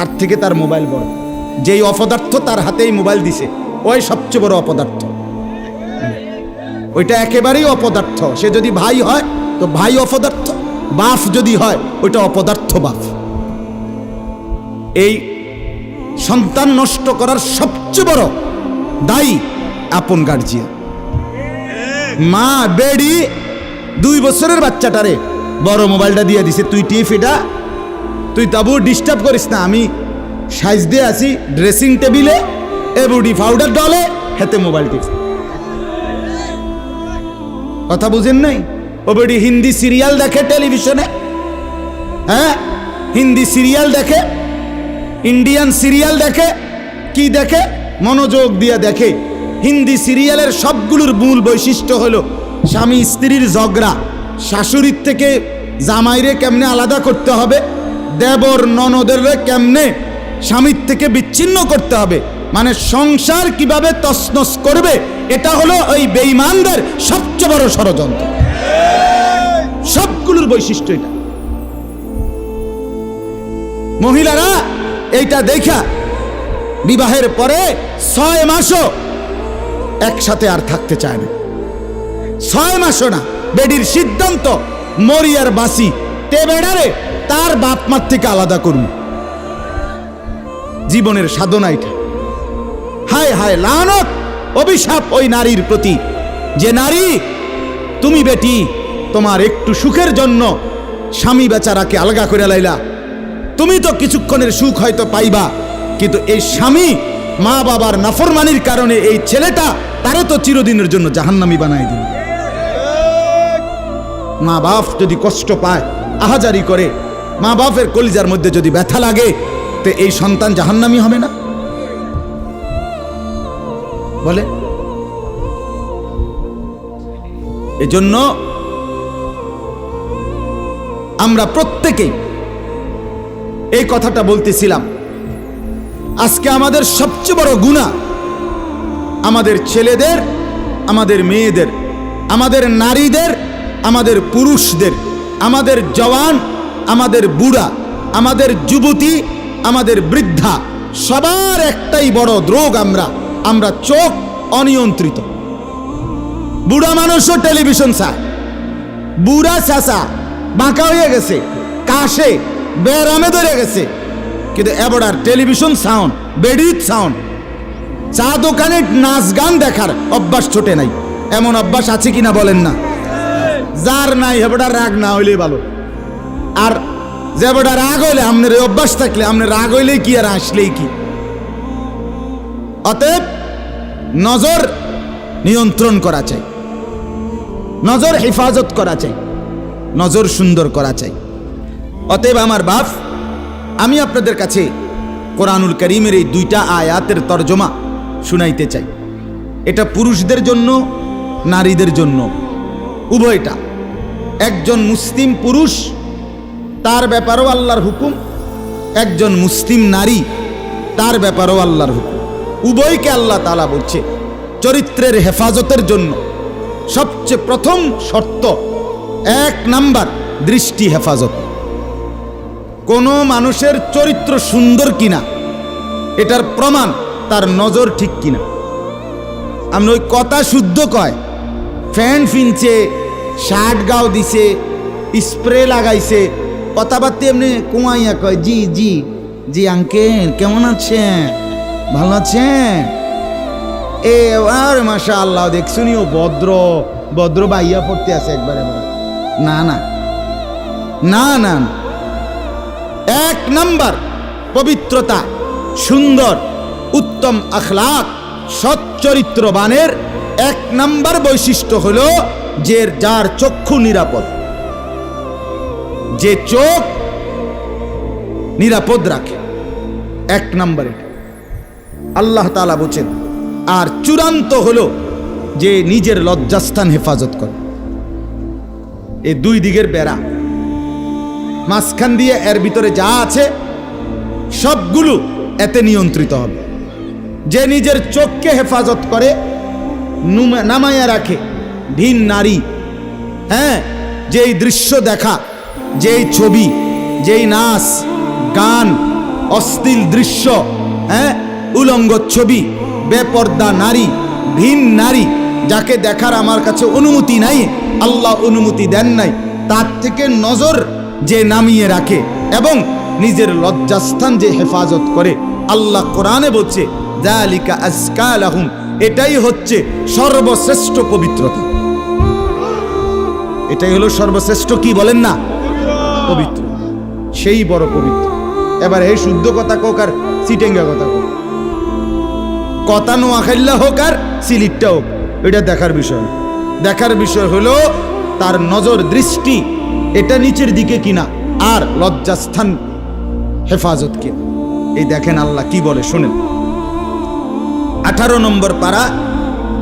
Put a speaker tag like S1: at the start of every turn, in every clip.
S1: তার থেকে তার মোবাইল বড়। যেই অপদার্থ তার হাতেই মোবাইল দিছে, ওই সবচেয়ে বড় অপদার্থ। ওইটা একেবারেই অপদার্থ। সে যদি ভাই হয়, তো ভাই অপদার্থ বাফ যদি হয়, ওইটা অপদার্থ বাফ এই সন্তান নষ্ট করার সবচেয়ে বড় দায়ী আপন গার্জিয়ান মা, বেডি, দুই বছরের বাচ্চাটারে বড় মোবাইলটা দিয়ে দিছে। তুই টিপ এটা তুই তাবু ডিস্টার্ব করিস না, আমি সাইজ দিয়ে আসি ড্রেসিং টেবিলে এ বুডি পাউডার ডলে হেতে মোবাইল টিপ কথা বুঝেন নাই? ও বেডি হিন্দি সিরিয়াল দেখে টেলিভিশনে হ্যাঁ? হিন্দি সিরিয়াল দেখে? ইন্ডিয়ান সিরিয়াল দেখে? কি দেখে? মনোযোগ দিয়ে দেখে। হিন্দি সিরিয়ালের সবগুলোর মূল বৈশিষ্ট্য হলো স্বামী স্ত্রীর ঝগড়া। শাশুড়ির থেকে জামাইরে কেমনে আলাদা করতে হবে? দেবর ননদের কেমনে স্বামীর থেকে বিচ্ছিন্ন করতে হবে? মানে সংসার কীভাবে তসনস করবে? এটা হলো ওই বেঈমানদের সবচেয়ে বড় ষড়যন্ত্র। সবগুলোর বৈশিষ্ট্য এটা। মহিলারা এইটা দেখা, বিবাহের পরে ছয় মাসও একসাথে আর থাকতে চায় না। ছয় মাসও না, বেডির সিদ্ধান্ত মরিয়ার বাসি তে বেড়ারে তার বাপ মার থেকে আলাদা করুন। জীবনের সাধনা এটা। হায় হায়, লানত, অভিশাপ ওই নারীর প্রতি। যে নারী, তুমি বেটি, তোমার একটু সুখের জন্য স্বামী বেচারাকে আলগা করে লাইলা। তুমি তো কিছুক্ষণের সুখ হয়তো পাইবা, কিন্তু এই স্বামী মা বাবার নাফরমানির কারণে এই ছেলেটা তারে তো চিরদিনের জন্য জাহান্নামি বানাই দিল মা বাপ যদি কষ্ট পায়, আহাজারি করে মা বাপের কলিজার মধ্যে যদি ব্যথা লাগে, তো এই সন্তান জাহান্নামি হবে না? বলে? এজন্য আমরা প্রত্যেকেই এই কথাটা বলতেছিলাম, আজকে আমাদের সবচেয়ে বড় গুণা আমাদের ছেলেদের, আমাদের মেয়েদের, আমাদের নারীদের, আমাদের পুরুষদের, আমাদের জওয়ান আমাদের বুড়া, আমাদের যুবতী, আমাদের বৃদ্ধা, সবার একটাই বড় দ্রোগ আমরা আমরা চোখ অনিয়ন্ত্রিত। বুড়া মানুষও টেলিভিশন চায়। বুড়া চাষা বাঁকা হয়ে গেছে, কাশে বেরামে ধরে গেছে। কিন্তু এবার টেলিভিশন সাউন্ড বেডিত সাউন্ড চা দোকানে নাচ গান দেখার অভ্যাস ছোটে নাই। এমন অভ্যাস আছে কিনা বলেন না? যার নাই হেবটা রাগ না হইলেই ভালো। আর যে যেবটা রাগ হইলে আপনার অভ্যাস থাকলে আপনার রাগ হইলেই কি আর আসলেই কি? অতএব নজর নিয়ন্ত্রণ করা চাই। নজর হেফাজত করা চাই। নজর সুন্দর করা চাই। অতএব আমার বাপ, আমি আপনাদের কাছে কোরআনুল করিমের এই দুইটা আয়াতের তর্জমা শুনাইতে চাই। এটা পুরুষদের জন্য, নারীদের জন্য। উভয়টা। একজন মুসলিম পুরুষ তার ব্যাপারেও আল্লাহর হুকুম। একজন মুসলিম নারী, তার ব্যাপারেও আল্লাহর হুকুম। উভয়কে আল্লাহ তালা বলছে, চরিত্রের হেফাজতের জন্য সবচেয়ে প্রথম শর্ত, এক নাম্বার, দৃষ্টি হেফাজত। কোনো মানুষের চরিত্র সুন্দর কিনা, এটার প্রমাণ তার নজর ঠিক কিনা। আমি ওই কথা শুদ্ধ কয়, ফ্যান ফিনছে, শার্ট গাও দিছে, স্প্রে লাগাইছে কথাবার্তা এমনি কুমাইয়া কয়, জি জি জি, আঙ্কেল, কেমন আছেন ভালো আছেন এ, আর মাসা আল্লাহ দেখছুনি ও ভদ্র ভদ্র বাইয়া পড়তে আছে একবারে। না না না না। এক নাম্বার, পবিত্রতা, সুন্দর, উত্তম আখলাক, সৎ চরিত্রবানের এক নাম্বার বৈশিষ্ট্য হলো যে যার চক্ষু নিরাপদ যে চোখ নিরাপদ রাখে। এক নম্বরে। আল্লাহ তালা বলছেন, আর চূড়ান্ত হলো যে নিজের লজ্জাস্থান হেফাজত করে। এ দুই দিকের বেড়া। মাঝখান দিয়ে এর ভিতরে যা আছে, সবগুলো এতে নিয়ন্ত্রিত হবে। যে নিজের চোখকে হেফাজত করে, নুমা- নামাইয়া রাখে, ভিন নারী হ্যাঁ যেই দৃশ্য দেখা যেই ছবি, যেই নাচ, গান, অশ্লীল দৃশ্য হ্যাঁ? উলঙ্গ ছবি, বেপর্দা নারী, ভিন নারী, যাকে দেখার আমার কাছে অনুমতি নাই, আল্লাহ অনুমতি দেন নাই, তার থেকে নজর যে নামিয়ে রাখে এবং নিজের লজ্জাস্থান যে হেফাজত করে, আল্লাহ কোরআনে বলছে জালিকা আজকালাহুম এটাই হচ্ছে সর্বশ্রেষ্ঠ পবিত্রতা। এটাই হলো সর্বশ্রেষ্ঠ কি বলেন না? পবিত্র। সেই বড় পবিত্র। এবার এই শুদ্ধ কথা কোক আর সিটেঙ্গা কথা কোক। কথা নোয়াখাইল্লা হোক আর সিলিটটা হোক, এটা দেখার বিষয়। দেখার বিষয় হলো, তার নজর দৃষ্টি, এটা নিচের দিকে কিনা, আর লজ্জাস্থান হেফাজত কে এই দেখেন আল্লাহ কি বলে, শোনেন। আঠারো নম্বর পাড়া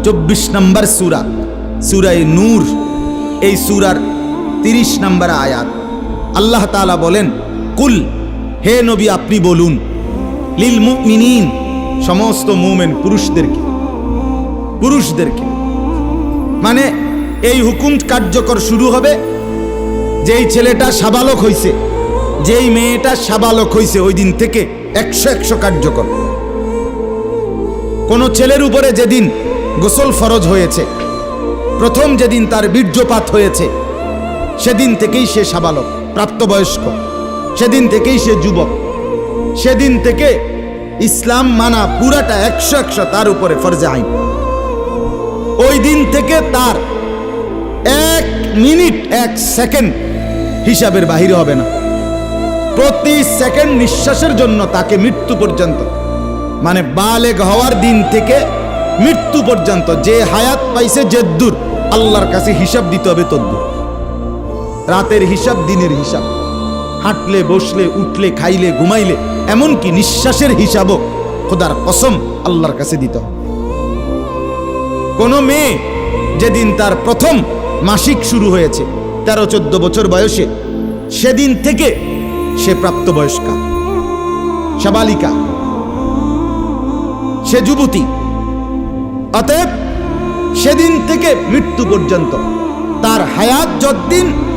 S1: চব্বিশ নম্বর সুরা। সুরাই নূর, এই সুরার তিরিশ নম্বর আয়াত। আল্লাহ তাআলা বলেন, কুল, হে নবী, আপনি বলুন, লিল মুমিনিন, সমস্ত মুমেন পুরুষদেরকে পুরুষদেরকে। মানে এই হুকুম কার্যকর শুরু হবে, যেই ছেলেটা সাবালক হইছে, যেই মেয়েটা সাবালক হইছে, ওই দিন থেকে একশো একশো কার্যকর। কোন ছেলের উপরে যেদিন গোসল ফরজ হয়েছে, প্রথম যেদিন তার বীর্যপাত হয়েছে, সেদিন থেকেই সে সাবালক। প্রাপ্তবয়স্ক। সেদিন থেকেই সে যুবক। সেদিন থেকে ইসলাম মানা পুরাটা একশো একশো তার উপরে ফরজে আইন। ওই দিন থেকে তার এক মিনিট, এক সেকেন্ড হিসাবের বাহিরে হবে না। প্রতি সেকেন্ড নিঃশ্বাসের জন্য তাকে মৃত্যু পর্যন্ত মানে বালেগ হওয়ার দিন থেকে মৃত্যু পর্যন্ত যে হায়াত পাইছে জেদ্দুর আল্লাহর কাছে হিসাব দিতে হবে তদ্দুর। রাতের হিসাব, দিনের হিসাব। হাঁটলে, বসলে, উঠলে, খাইলে, ঘুমাইলে, এমনকি নিঃশ্বাসের হিসাবও খোদার কসম আল্লাহর কাছে দিতে কোনো মেয়ে যেদিন তার প্রথম মাসিক শুরু হয়েছে, তেরো, চোদ্দ বছর বয়সে, সেদিন থেকে সে প্রাপ্ত প্রাপ্তবয়স্কা। সাবালিকা। সে যুবতী। অতএব সেদিন থেকে মৃত্যু পর্যন্ত তার হায়াত যতদিন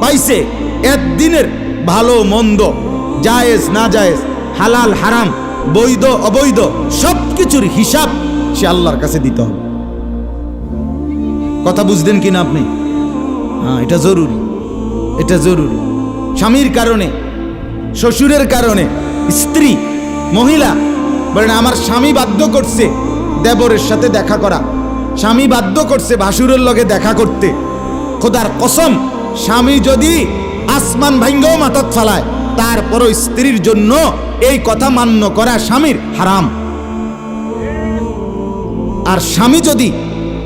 S1: পাইছে। একদিনের ভালো, মন্দ, জায়েজ না জায়েজ হালাল, হারাম, বৈধ, অবৈধ সব কিছুর হিসাব সে আল্লাহর কাছে দিতে হবে। কথা বুঝলেন কিনা আপনি? হ্যাঁ এটা জরুরি। এটা জরুরি। স্বামীর কারণে, শ্বশুরের কারণে, স্ত্রী, মহিলা, বলেন, আমার স্বামী বাধ্য করছে দেবরের সাথে দেখা করা। স্বামী বাধ্য করছে ভাসুরের লগে দেখা করতে। খোদার কসম স্বামী যদি আসমান ভাঙ্গও মাথাত ফালায়, তারপরও স্ত্রীর জন্য এই কথা মান্য করা স্বামীর হারাম। আর স্বামী যদি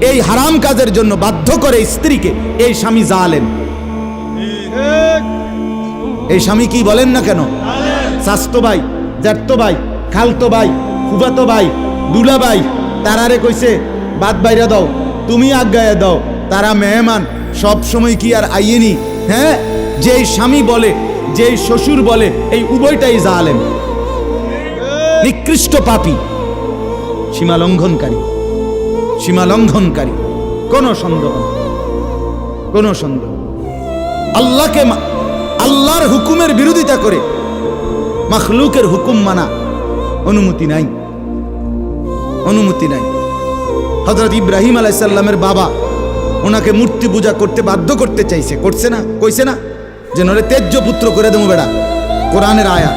S1: এই হারাম কাজের জন্য বাধ্য করে স্ত্রীকে, এই স্বামী জালেন এই স্বামী কি বলেন না কেন? স্বাস্থ্য ভাই জ্যাঠতো ভাই, খালতো ভাই, ফুফাতো ভাই দুলা ভাই তারারে কইছে, বাদ বাইরা দাও, তুমি আজ্ঞায় দাও। তারা মেহমান, সব সময় কি আর আইয়েনি? হ্যাঁ? যেই স্বামী বলে, যেই শ্বশুর বলে, এই উভয়টাই জালেন নিকৃষ্ট পাপী। সীমা লঙ্ঘনকারী। সীমা লঙ্ঘনকারী। কোনো সন্দেহ। কোনো সন্দেহ আল্লাহকে আল্লাহর হুকুমের বিরোধিতা করে মখলুকের হুকুম মানা অনুমতি নাই। অনুমতি নাই। হজরত ইব্রাহিম আলাইসাল্লামের বাবা ওনাকে মূর্তি পূজা করতে বাধ্য করতে চাইছে। করছে না, কইছে না। যে নরে তেজ্য পুত্র করে দেবো বেড়া। কোরআনের আয়া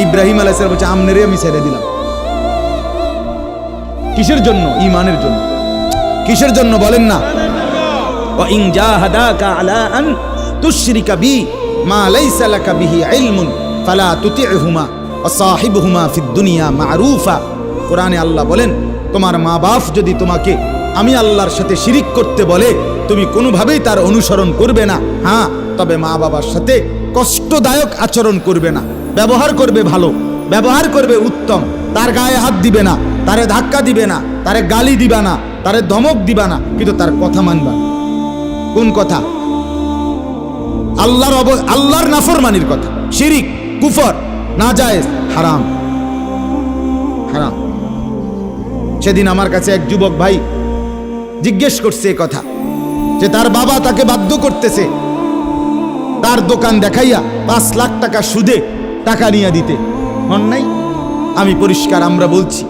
S1: ইব্রাহিম আলাইসাল বলছে, আমনেরে আমি ছেড়ে দিলাম। কিসের জন্য? ইমানের জন্য। কিসের জন্য বলেন না? ইং আলা আন মা লাইসা লাকা বিহি ফালা মারুফা। কোরআনে আল্লাহ বলেন, তোমার মা বাপ যদি তোমাকে আমি আল্লাহর সাথে শিরিক করতে বলে তুমি কোনোভাবেই তার অনুসরণ করবে না। হ্যাঁ তবে মা বাবার সাথে কষ্টদায়ক আচরণ করবে না। ব্যবহার করবে ভালো, ব্যবহার করবে উত্তম। তার গায়ে হাত দিবে না, তারে ধাক্কা দিবে না, তারে গালি দিবা না, তারে ধমক দিবা না, কিন্তু তার কথা মানবা। কোন কথা? আল্লাহর অব, আল্লাহর নাফরমানির কথা। শিরিক, কুফর না জায়েজ হারাম। হারাম। সেদিন আমার কাছে এক যুবক ভাই জিজ্ঞেস করছে এ কথা, যে তার বাবা তাকে বাধ্য করতেছে তার দোকান দেখাইয়া পাঁচ লাখ টাকা সুদে টাকা নিয়ে দিতে। হন নাই? আমি পরিষ্কার, আমরা বলছি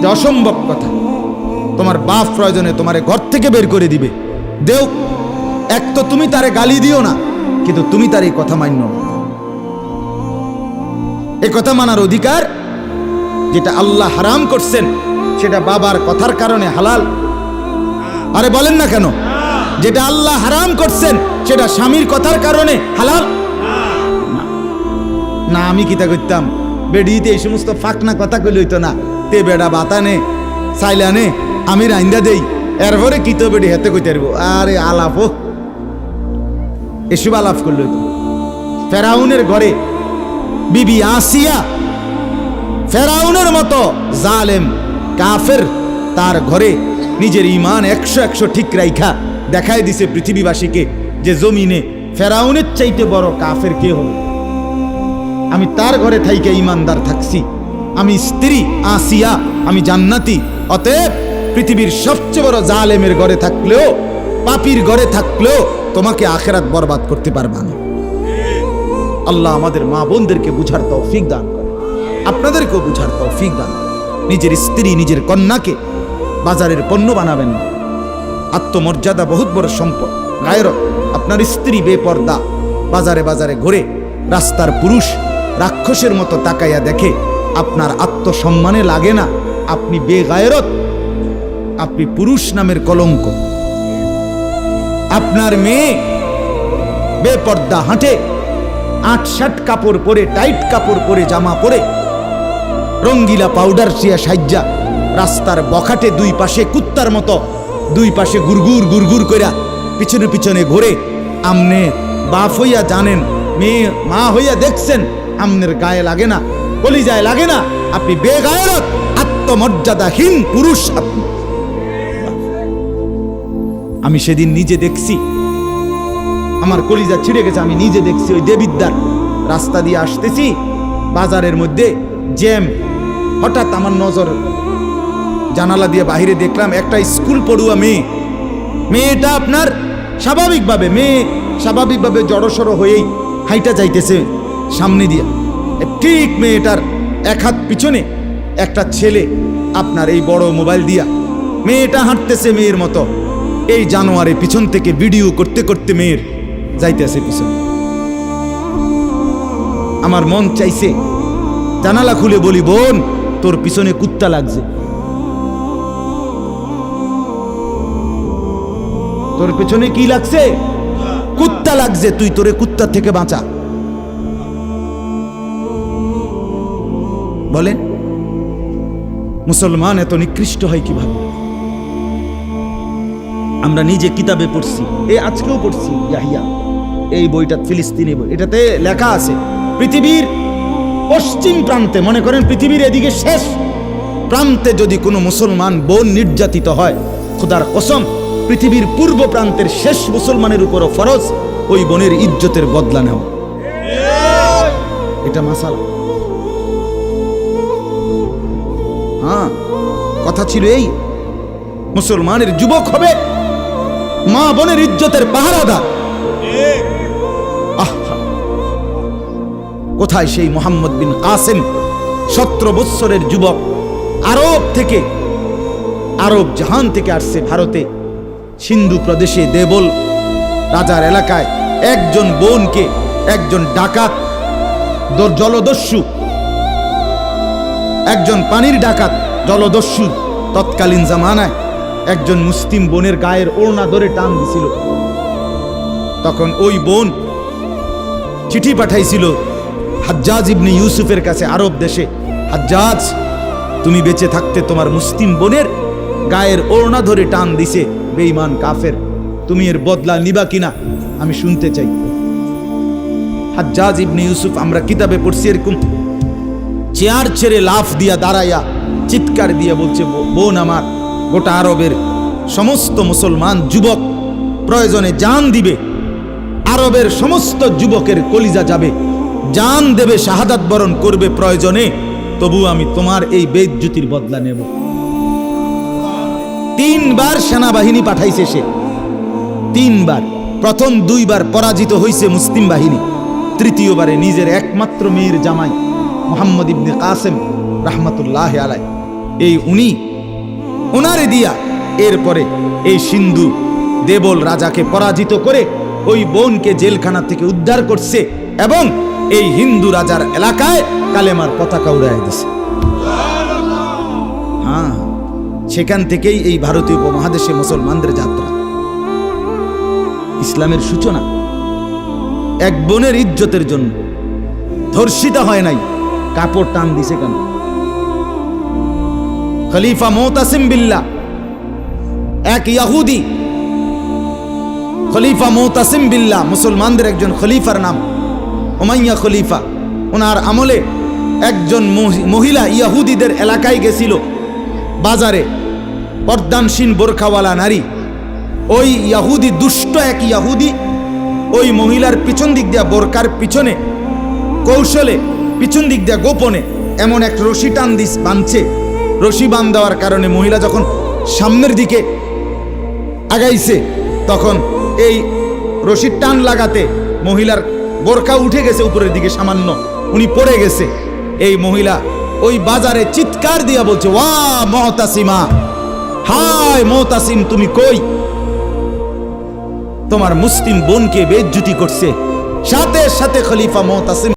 S1: যে অসম্ভব কথা। তোমার বাপ প্রয়োজনে তোমারে ঘর থেকে বের করে দিবে। দেও, এক তো তুমি তারে গালি দিও না, কিন্তু তুমি তার এই কথা মান্য এ কথা মানার অধিকার যেটা আল্লাহ হারাম করছেন, সেটা বাবার কথার কারণে হালাল। আরে বলেন না কেন? যেটা আল্লাহ হারাম করছেন, সেটা স্বামীর কথার কারণে হালাল? না। আমি কিতা করতাম? বেডিতে এই সমস্ত ফাঁকনা কথা কইলে হইতো না। তে বেড়া বাতানে সাইলানে আমি রাইন্দা দেই। এরপরে কিত বেডি হেতে কইতে পারব? আরে আলাপ এসব আলাপ করলে হইতো। ফেরাউনের ঘরে বিবি আসিয়া ফেরাউনের মতো জালেম, কাফের তার ঘরে নিজের ইমান একশো একশো ঠিক রাইখা। দেখাই দিছে পৃথিবীবাসীকে যে জমিনে ফেরাউনের চাইতে বড় কাফের কে হবে আমি তার ঘরে থাইকে ইমানদার থাকছি। আমি স্ত্রী, আসিয়া, আমি জান্নাতি। অতএব পৃথিবীর সবচেয়ে বড় জালেমের ঘরে থাকলেও, পাপির ঘরে থাকলেও তোমাকে আখেরাত বরবাদ করতে পারবা না। আল্লাহ আমাদের মা বোনদেরকে বুঝার তৌফিক দান করে। আপনাদেরকেও বুঝার তৌফিক দান। নিজের স্ত্রী, নিজের কন্যাকে বাজারের পণ্য বানাবেন। না আত্মমর্যাদা বহুত বড় সম্পদ। গায়ের আপনার স্ত্রী বেপর্দা। বাজারে বাজারে ঘুরে রাস্তার পুরুষ রাক্ষসের মতো তাকাইয়া দেখে, আপনার আত্মসম্মানে লাগে না। আপনি বেগায়রত, আপনি পুরুষ নামের কলঙ্ক। আপনার মেয়ে বেপর্দা হাঁটে আট শার্ট কাপড় পরে, টাইট কাপড় পরে, জামা পরে, রঙ্গিলা পাউডার সিয়া সাজ্জা রাস্তার বখাটে দুই পাশে কুত্তার মতো, দুই পাশে গুরগুর গুরগুর কইরা পিছনে পিছনে ঘুরে। আমনে বাপ হইয়া জানেন, মেয়ে মা হইয়া দেখছেন, আমনের গায়ে লাগে না, কলিজায় লাগে না। আপনি বেগায়রত, আত্মমর্যাদাহীন পুরুষ আপনি। আমি সেদিন নিজে দেখছি, আমার কলিজা ছিঁড়ে গেছে, আমি নিজে দেখছি ওই দেবিদ্যার রাস্তা দিয়ে আসতেছি, বাজারের মধ্যে জ্যাম। হঠাৎ আমার নজর জানালা দিয়ে বাহিরে দেখলাম একটা স্কুল পড়ুয়া মেয়ে। মেয়েটা আপনার স্বাভাবিকভাবে, মেয়ে স্বাভাবিকভাবে জড়সড় হয়েই হাইটা যাইতেছে সামনে দিয়ে। ঠিক মেয়েটার এক হাত পিছনে একটা ছেলে আপনার এই বড় মোবাইল দিয়া। মেয়েটা হাঁটতেছে মেয়ের মতো। এই জানোয়ারে পিছন থেকে ভিডিও করতে করতে মেয়ের যাইতেছে পিছনে। আমার মন চাইছে, জানালা খুলে বলি, বোন, তোর পিছনে কুত্তা লাগছে। তোর পেছনে কি লাগছে? কুত্তা লাগছে, তুই তোরে কুত্তা থেকে বাঁচা। বলেন, মুসলমান এত নিকৃষ্ট হয় কীভাবে? আমরা নিজে কিতাবে পড়ছি এই আজকেও পড়ছি, ইয়াহিয়া। এই বইটা ফিলিস্তিনি বই। এটাতে লেখা আছে, পৃথিবীর পশ্চিম প্রান্তে, মনে করেন পৃথিবীর এদিকে শেষ প্রান্তে যদি কোনো মুসলমান বোন নির্যাতিত হয়, খোদার কসম পৃথিবীর পূর্ব প্রান্তের শেষ মুসলমানের উপরও ফরজ, ওই বোনের ইজ্জতের বদলা নেওয়া এটা মাসাল। হ্যাঁ কথা ছিল এই, মুসলমানের যুবক হবে, মা বোনের ইজ্জতের পাহারাদার। কোথায় সেই মোহাম্মদ বিন কাসেম, সতেরো বৎসরের যুবক আরব থেকে, আরব জাহান থেকে আসছে ভারতে? সিন্ধু প্রদেশে দেবল রাজার এলাকায় একজন বোনকে একজন ডাকাত জলদস্যু, একজন পানির ডাকাত, জলদস্যু তৎকালীন জামানায় একজন মুসলিম বোনের গায়ের ওড়না ধরে টান দিছিল। তখন ওই বোন চিঠি পাঠাইছিল, হাজ্জাজ ইবনি ইউসুফের কাছে আরব দেশে, হাজ্জাজ, তুমি বেঁচে থাকতে তোমার মুসলিম বোনের গায়ের ওড়না ধরে টান দিছে বেঈমান কাফের। তুমি এর বদলা নিবা কিনা? আমি শুনতে চাই। হাজ্জাজ ইবনে ইউসুফ, আমরা কিতাবে পড়ছি এরকম। চেয়ার ছেড়ে লাফ দিয়া দাঁড়াইয়া চিৎকার দিয়ে বলছে বোন আমার, গোটা আরবের সমস্ত মুসলমান যুবক প্রয়োজনে জান দিবে। আরবের সমস্ত যুবকের কলিজা যাবে। জান দেবে, শাহাদাত বরণ করবে প্রয়োজনে। তবু আমি তোমার এই বেজ্জুতির বদলা নেব। তিনবার সেনাবাহিনী পাঠাইছে সে। তিনবার। প্রথম দুইবার পরাজিত হয়েছে মুসলিম বাহিনী। তৃতীয়বারে নিজের একমাত্র মেয়ের জামাই মোহাম্মদ ইবনে কাসেম রাহমাতুল্লাহ আলাই। এই উনি ওনারে দিয়া এরপরে এই সিন্ধু দেবল রাজাকে পরাজিত করে ওই বোনকে জেলখানা থেকে উদ্ধার করছে এবং এই হিন্দু রাজার এলাকায় কালেমার পতাকা উড়াই দিছে। হ্যাঁ। সেখান থেকেই এই ভারতীয় উপমহাদেশে মুসলমানদের যাত্রা। ইসলামের সূচনা। এক বোনের ইজ্জতের জন্য। ধর্ষিতা হয় নাই। কাপড় টান দিছে কেন? খলিফা মোতাসিম বিল্লা এক ইয়াহুদি। খলিফা মোতাসিম বিল্লা মুসলমানদের একজন খলিফার নাম। ওমাইয়া খলিফা। ওনার আমলে একজন মহি- মহিলা ইয়াহুদিদের এলাকায় গেছিল। বাজারে। পর্দানসীন বোরখাওয়ালা নারী। ওই ইয়াহুদি, দুষ্ট এক ইয়াহুদি, ওই মহিলার পিছন দিক দিয়া বোরকার পিছনে, কৌশলে পিছন দিক দিয়া গোপনে এমন এক রশি টান দিস বাঁধছে রশি বান দেওয়ার কারণে মহিলা যখন সামনের দিকে আগাইছে, তখন এই রশির টান লাগাতে মহিলার বোরকা উঠে গেছে উপরের দিকে সামান্য, উনি পড়ে গেছে। এই মহিলা ওই বাজারে চিৎকার দিয়া বলছে, ওয়া মহতাসিমা। হায় মোতাসিম তুমি কই? তোমার মুসলিম বোনকে বেজ্জুতি করছে। সাথে সাথে খলিফা মহতাসিম